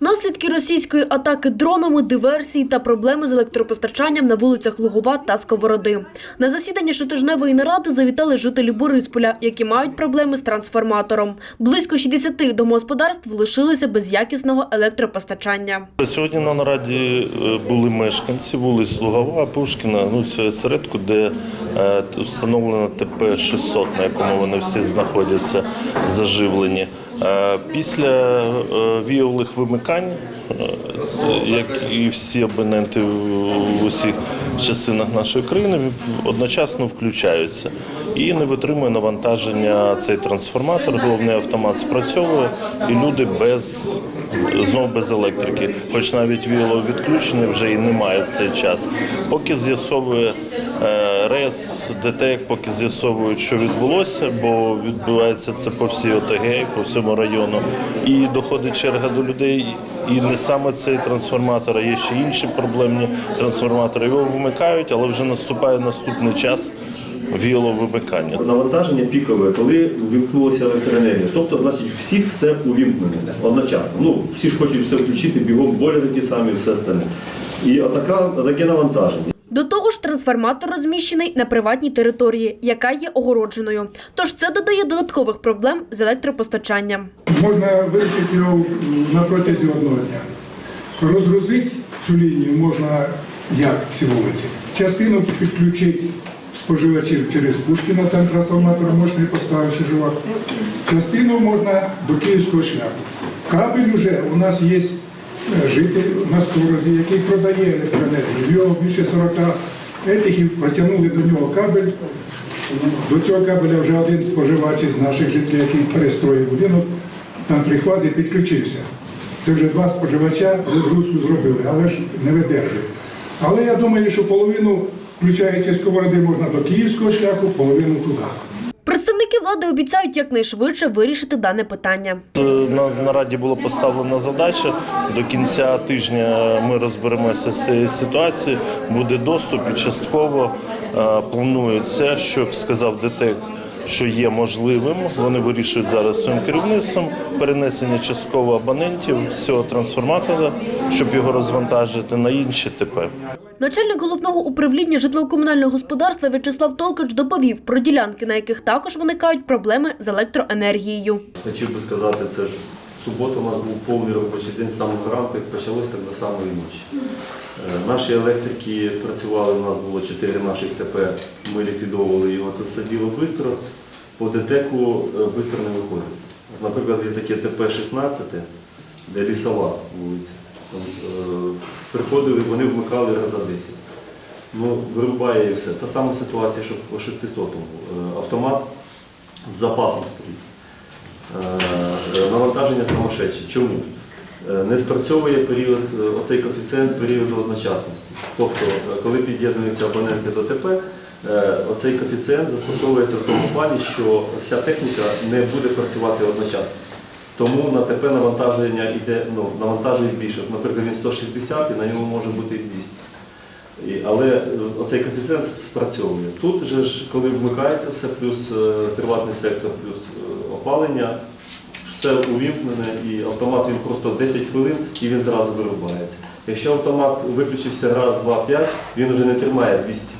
Наслідки російської атаки дронами, диверсії та проблеми з електропостачанням на вулицях Лугова та Сковороди. На засідання щотижневої наради завітали жителі Борисполя, які мають проблеми з трансформатором. Близько 60 домогосподарств лишилися без якісного електропостачання. Сьогодні на нараді е, були мешканці вулиць Лугова, Пушкіна, ну це осередку, де е, встановлено ТП-600, на якому вони всі знаходяться заживлені. Е, Після е, вимикань, е, як і всі абоненти в усіх частинах нашої країни, одночасно включаються і не витримує навантаження цей трансформатор. Головний автомат спрацьовує, і люди без знову без електрики, хоч навіть віялове відключення вже і немає в цей час. Поки з'ясовує е, РЕС, ДТЕК, поки з'ясовують, що відбулося, бо відбувається це по всій ОТГ, по всьому району. І доходить черга до людей. І не саме цей трансформатор, а є ще інші проблемні трансформатори. Його вмикають, але вже наступає наступний час віялового вимикання. Навантаження пікове, коли увімкнулася електроенергія. Тобто, значить, всіх все увімкнено одночасно. Ну, всі ж хочуть все включити, бігом болі такі самі, все остальне. І отака, таке навантаження. До того ж, трансформатор розміщений на приватній території, яка є огородженою. Тож це додає додаткових проблем з електропостачанням. Можна вирішити його на протязі одного дня. Розгрузити цю лінію можна як ці вулиці. Частину підключити споживачів через Пушкіна, там трансформатор мощний поставивши живак. Частину можна до Київського шляху. Кабель уже у нас є е, житель на Сковороді, який продає електроенергію. В його більше 40 етихів протягнули до нього кабель. До цього кабеля вже один споживач із наших жителів, який перестроїв будинок на трихвазі, підключився. Це вже два споживача розгрузку зробили, але ж не видержує. Але я думаю, що половину, включаючи сковороди, можна до київського шляху, половину туди. Представники влади обіцяють якнайшвидше вирішити дане питання. На нараді було поставлена задача. До кінця тижня ми розберемося з цією ситуацією. Буде доступ і частково е, планується, що сказав ДТЕК, що є можливим. Вони вирішують зараз своїм керівництвом перенесення частково абонентів з цього трансформатора, щоб його розвантажити на інші ТП. Начальник головного управління житлово-комунального господарства В'ячеслав Толкач доповів про ділянки, на яких також виникають проблеми з електроенергією. Хотів би сказати, це субота у нас був повний робочий день з самого ранку, як почалось, так до самої ночі. Е, Наші електрики працювали, у нас було 4 наших ТП, ми ліквідовували його. Це все діло швидко. По ДТЕКу швидко не виходить. Наприклад, є таке ТП-16, де лісова вулиця. Е, Приходили, вони вмикали раз за 10. Ну, вирубає і все. Та сама ситуація, що по 600-му. Е, Автомат з запасом стоїть. Е, Навантаження самошедше. Чому? Не спрацьовує період, оцей коефіцієнт періоду одночасності. Тобто, коли під'єднуються абоненти до ТП, оцей коефіцієнт застосовується в тому плані, що вся техніка не буде працювати одночасно. Тому на ТП навантаження йде, ну, навантажує більше. Наприклад, він 160 і на ньому може бути і 200. І, але е, оцей коефіцієнт спрацьовує. Тут же ж, коли вмикається все, плюс е, приватний сектор, плюс е, опалення, все увімкнене і автомат він просто 10 хвилин і він зразу вирубається. Якщо автомат виключився раз, два, п'ять, він вже не тримає 200,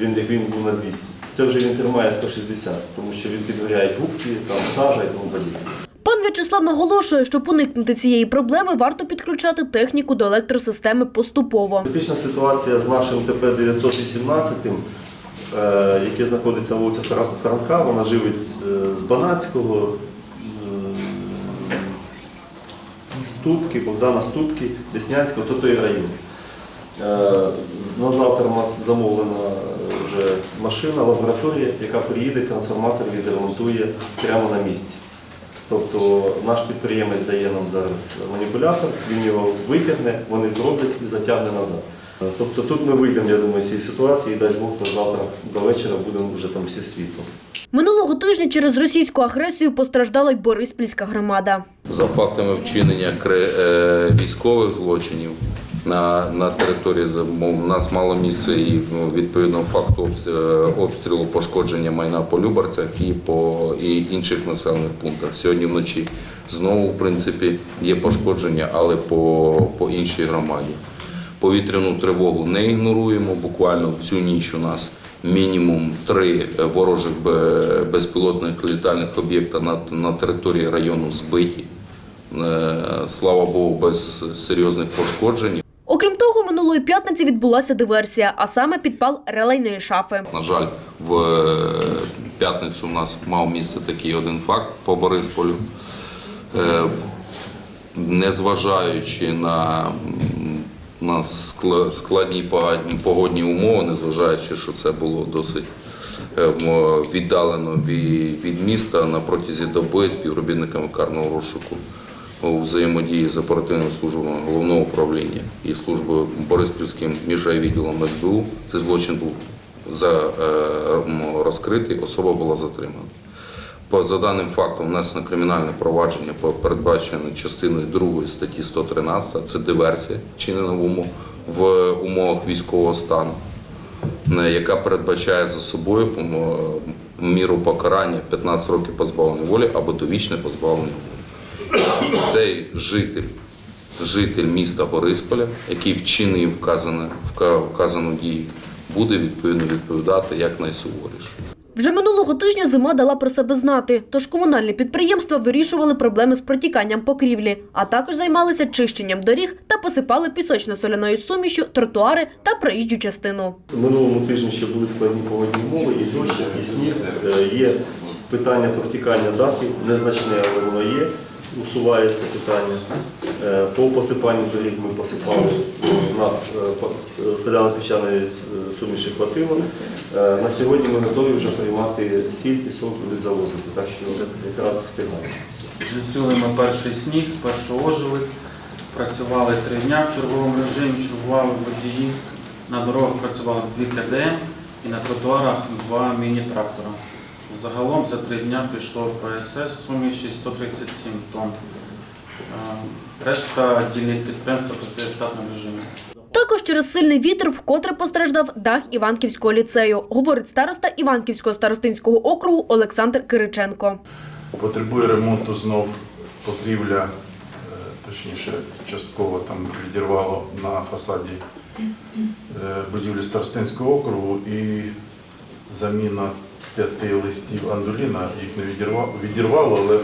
він, як він був на 200. Це вже він тримає 160, тому що він підгоряє губки, там, сажа і тому подібне. В'ячеслав наголошує, щоб уникнути цієї проблеми, варто підключати техніку до електросистеми поступово. Критична ситуація з нашим ТП-918, е, яке знаходиться на вулиці Франка, вона живить е, з Банацького, е, Ступки, Богдана Ступки, Деснянського, то той район. На завтра у нас замовлена вже машина, лабораторія, яка приїде, трансформатор відремонтує прямо на місці. Тобто наш підприємець дає нам зараз маніпулятор, він його витягне, вони зроблять і затягне назад. Тобто тут ми вийдемо, я думаю, з цієї ситуації і дасть Бог, то завтра до вечора будемо вже там всі світло. Минулого тижня через російську агресію постраждала й Бориспільська громада. за фактами вчинення е, військових злочинів на, на території. У нас мало місце і ну, відповідно факту обстрілу, обстрілу пошкодження майна по Любарцях і по і інших населених пунктах. Сьогодні вночі Знову, в принципі, є пошкодження, але по, по іншій громаді. Повітряну тривогу не ігноруємо. Буквально в цю ніч у нас мінімум три е, ворожих безпілотних літальних об'єкта на, на території району збиті. Е, Слава Богу, без серйозних пошкоджень. Окрім того, минулої п'ятниці відбулася диверсія, а саме підпал релейної шафи. На жаль, в е, п'ятницю у нас мав місце такий один факт по Борисполю. Е, Незважаючи на, на складні погодні- умови, незважаючи, що це було досить е, віддалено від, від міста на протязі доби співробітниками карного розшуку у взаємодії з оперативними службами головного управління і службою Бориспільським міжрайвідділом СБУ. Цей злочин був за, е, розкритий, особа була затримана. По за даним фактом внесено кримінальне провадження по передбачене частиною 2 статті 113, це диверсія, чинена в, умов, в умовах військового стану, яка передбачає за собою міру покарання 15 років позбавлення волі або довічне позбавлення волі. Цей житель, житель міста Борисполя, який вчинив вказане, вка- вказану дію, буде відповідно відповідати як найсуворіше. Вже минулого тижня зима дала про себе знати, тож комунальні підприємства вирішували проблеми з протіканням покрівлі, а також займалися чищенням доріг та посипали пісочно-соляною сумішю тротуари та проїжджу частину. Минулому тижні ще були складні погодні умови, і дощ, і сніг. Е, Є питання протікання дахів, незначне, але воно є. Усувається питання. Е, По посипанню доріг ми посипали. У нас соляно-піщаної суміші хватило. Е, На сьогодні ми готові вже приймати сіль, пісок, будуть завозити, так що якраз встигаємо. Зацюли ми перший сніг, першу ожили, працювали три дня в черговому режимі, чергували водії. На дорогах працювали дві КДМ і на тротуарах два міні-трактора. Загалом за три дня пішло ПСС суміші 137 тонн. Е, Решта дільниць підприємства працює в штатному режимі. Також через сильний вітер вкотре постраждав дах Іванківського ліцею, говорить староста Іванківського старостинського округу Олександр Кириченко. Потребує ремонту знов покрівля, е, точніше, частково там відірвало на фасаді е, будівлі Старостинського округу і заміна п'яти листів андуліна, їх не відірвало, відірвало, але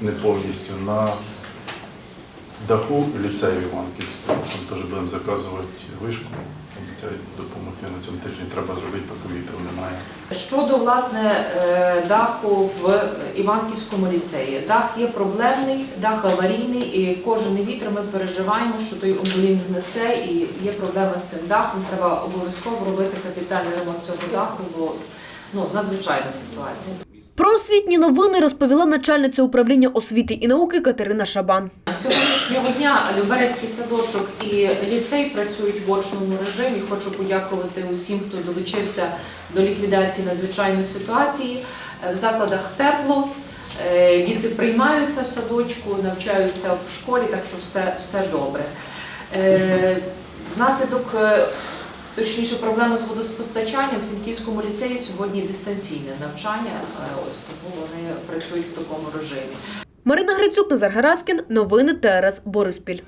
не повністю на даху ліцею Іванківського. Там теж будемо заказувати вишку. Обіцяють допомогти на цьому тижні. Треба зробити, поки вітру немає. Щодо власне е, даху в Іванківському ліцеї, дах є проблемний, дах аварійний, і кожен вітер ми переживаємо, що той омбулін знесе, і є проблема з цим дахом. Треба обов'язково робити капітальний ремонт цього даху, бо ну надзвичайна ситуація. Про освітні новини розповіла начальниця управління освіти і науки Катерина Шабан. Сьогоднішнього дня Люберецький садочок і ліцей працюють в очному режимі. Хочу подякувати усім, хто долучився до ліквідації надзвичайної ситуації. В закладах тепло, е, діти приймаються в садочку, навчаються в школі, так що все, все добре. Е, Внаслідок, е, точніше, проблеми з водоспостачанням в Сінківському ліцеї сьогодні дистанційне навчання, е, ось тому вони працюють в такому режимі. Марина Грицюк, Назар Гараскін, Новини ТРС Бориспіль.